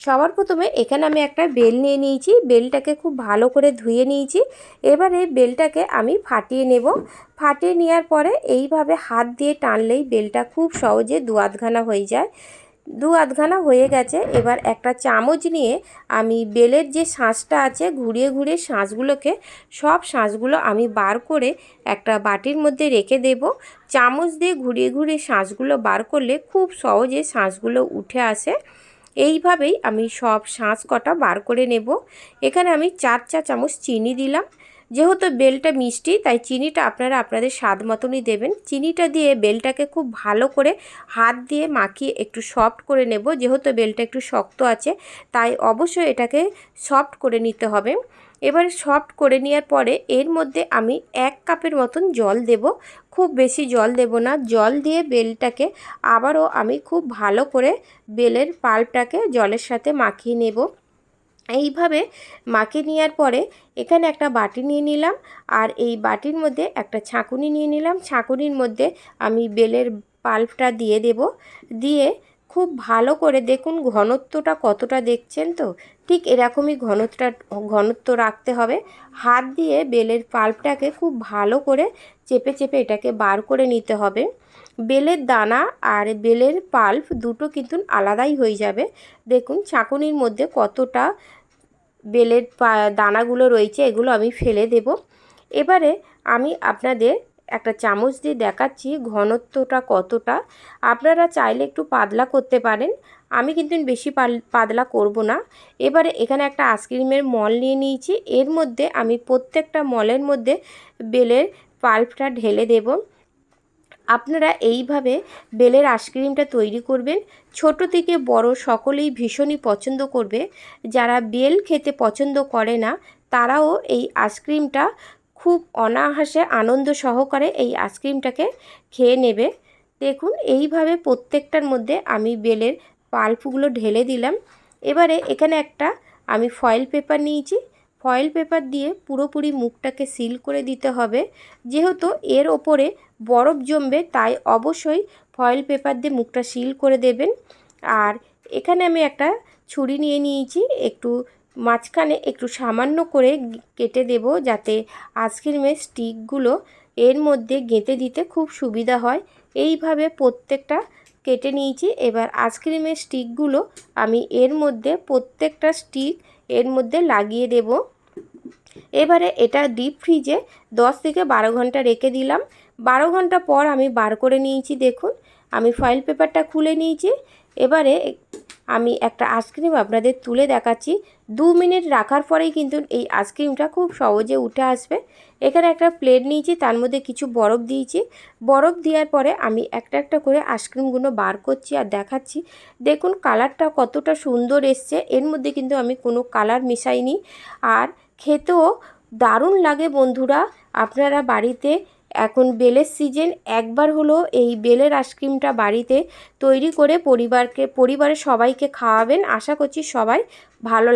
সবার প্রথমে এখানে আমি একটা বেল নিয়ে নিয়েছি, বেলটাকে খুব ভালো করে ধুয়ে নিয়েছি। এবারে বেলটাকে আমি ফাটিয়ে নেব। ফাটিয়ে নেওয়ার পরে এইভাবে হাত দিয়ে টানলেই বেলটা খুব সহজে দু আধখানা হয়ে যায়। দু আধখানা হয়ে গেছে, এবার একটা চামচ নিয়ে আমি বেলের যে শাঁসটা আছে, ঘুরিয়ে ঘুরিয়ে শাঁসগুলোকে সব শাঁসগুলো আমি বার করে একটা বাটির মধ্যে রেখে দেব। চামচ দিয়ে ঘুরিয়ে ঘুরিয়ে শাঁসগুলো বার করলে খুব সহজে শাঁসগুলো উঠে আসে। এইভাবেই আমি সব শাঁস কটা বার করে নেব। এখানে আমি চার চা চামচ চিনি দিলাম। যেহেতু বেলটা মিষ্টি, তাই চিনিটা আপনারা আপনাদের স্বাদ মতনই দেবেন। চিনিটা দিয়ে বেলটাকে খুব ভালো করে হাত দিয়ে মাখিয়ে একটু সফট করে নেব, যেহেতু বেলটা একটু শক্ত আছে, তাই অবশ্যই এটাকে সফট করে নিতে হবে। এবারে সফট করে নেওয়ার পরে এর মধ্যে আমি এক কাপের মতন জল দেব। খুব বেশি জল দেব না, জল দিয়ে বেলটাকে আবারও আমি খুব ভালো করে বেলের পাল্পটাকে জলের সাথে মাখিয়ে নেব। এইভাবে মাকে নেওয়ার পরে এখানে একটা বাটি নিয়ে নিলাম আর এই বাটির মধ্যে একটা ছাঁকুনি নিয়ে নিলাম। ছাঁকুনির মধ্যে আমি বেলের পাল্পটা দিয়ে দেব। দিয়ে খুব ভালো করে দেখুন ঘনত্বটা কতটা দেখছেন তো? ঠিক এরকমই ঘনত্বটা, ঘনত্ব রাখতে হবে। হাত দিয়ে বেলের পাল্পটাকে খুব ভালো করে চেপে চেপে এটাকে বার করে নিতে হবে। বেলের দানা আর বেলের পাল্প দুটো কিন্তু আলাদাই হয়ে যাবে। দেখুন ছাঁকুনির মধ্যে কতটা বেলের দানাগুলো রয়েছে, এগুলো আমি ফেলে দেব। এবারে আমি আপনাদের একটা চামচ দিয়ে দেখাচ্ছি ঘনত্বটা কতটা। আপনারা চাইলে একটু পাতলা করতে পারেন, আমি কিন্তু বেশি পাতলা করব না। এবারে এখানে একটা আইসক্রিমের মল নিয়ে নিয়েছি, এর মধ্যে আমি প্রত্যেকটা মলের মধ্যে বেলের পাল্পটা ঢেলে দেব। আপনারা এইভাবে বেলের আইসক্রিমটা তৈরি করবেন। ছোট থেকে বড় সকলেই ভীষণই পছন্দ করবে। যারা বেল খেতে পছন্দ করে না, তারাও এই আইসক্রিমটা খুব অনাহাসে আনন্দ সহকারে এই আইসক্রিমটাকে খেয়ে নেবে। দেখুন, এইভাবে প্রত্যেকটার মধ্যে আমি বেলের পাল্পগুলো ঢেলে দিলাম। এবারে এখানে একটা আমি ফয়েল পেপার নিয়েছি। ফয়েল পেপার দিয়ে পুরোপুরি মুখটাকে সিল করে দিতে হবে। যেহেতু এর ওপরে বরফ জমবে, তাই অবশ্যই ফয়েল পেপার দিয়ে মুখটা সিল করে দেবেন। আর এখানে আমি একটা ছুরি নিয়ে নিয়েছি, একটু মাঝখানে একটু সামান্য করে কেটে দেব যাতে আইসক্রিমের স্টিকগুলো এর মধ্যে গেঁথে দিতে খুব সুবিধা হয়। এইভাবে প্রত্যেকটা কেটে নিয়েছি। এবার আইসক্রিমের স্টিকগুলো আমি এর মধ্যে, প্রত্যেকটা স্টিক এর মধ্যে লাগিয়ে দেব। এবারে এটা ডিপ ফ্রিজে দশ থেকে বারো ঘণ্টা রেখে দিলাম। বারো ঘণ্টা পর আমি বার করে নিয়েছি, দেখুন। আমি ফয়েল পেপারটা খুলে নিয়েছি। এবারে আমি একটা আইসক্রিম আপনাদের তুলে দেখাচ্ছি। দু মিনিট রাখার পরেই কিন্তু এই আইসক্রিমটা খুব সহজে উঠে আসবে। এখানে একটা প্লেট নিয়েছি, তার মধ্যে কিছু বরফ দিয়েছি। বরফ দেওয়ার পরে আমি একটা একটা করে আইসক্রিমগুলো বার করছি আর দেখাচ্ছি। দেখুন, কালারটা কতটা সুন্দর এসছে। এর মধ্যে কিন্তু আমি কোনো কালার মিশাইনি। আর খেতেও দারুণ লাগে বন্ধুরা। আপনারা বাড়িতে এখন বেলের সিজন একবার হলো এই বেলের আইসক্রিমটা বাড়িতে তৈরি করে পরিবারকে, পরিবারের সবাইকে খাওয়াবেন। আশা করছি সবাই ভালো